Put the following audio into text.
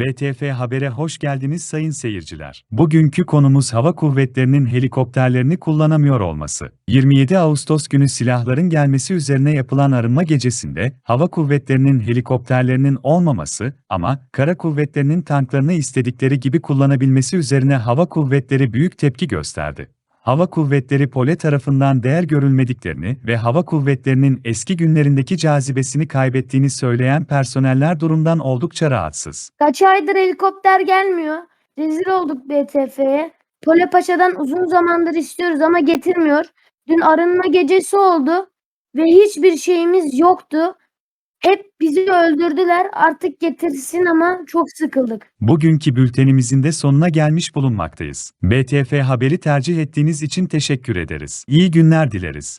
BTF Haber'e hoş geldiniz sayın seyirciler. Bugünkü konumuz hava kuvvetlerinin helikopterlerini kullanamıyor olması. 27 Ağustos günü silahların gelmesi üzerine yapılan arınma gecesinde hava kuvvetlerinin helikopterlerinin olmaması ama kara kuvvetlerinin tanklarını istedikleri gibi kullanabilmesi üzerine hava kuvvetleri büyük tepki gösterdi. Hava Kuvvetleri Pole tarafından değer görülmediklerini ve hava kuvvetlerinin eski günlerindeki cazibesini kaybettiğini söyleyen personeller durumdan oldukça rahatsız. Kaç aydır helikopter gelmiyor. Rezil olduk BTF'ye. Pole Paşa'dan uzun zamandır istiyoruz ama getirmiyor. Dün arınma gecesi oldu ve hiçbir şeyimiz yoktu. Hep bizi öldürdüler. Artık getirsin ama çok sıkıldık. Bugünkü bültenimizin de sonuna gelmiş bulunmaktayız. BTF haberi tercih ettiğiniz için teşekkür ederiz. İyi günler dileriz.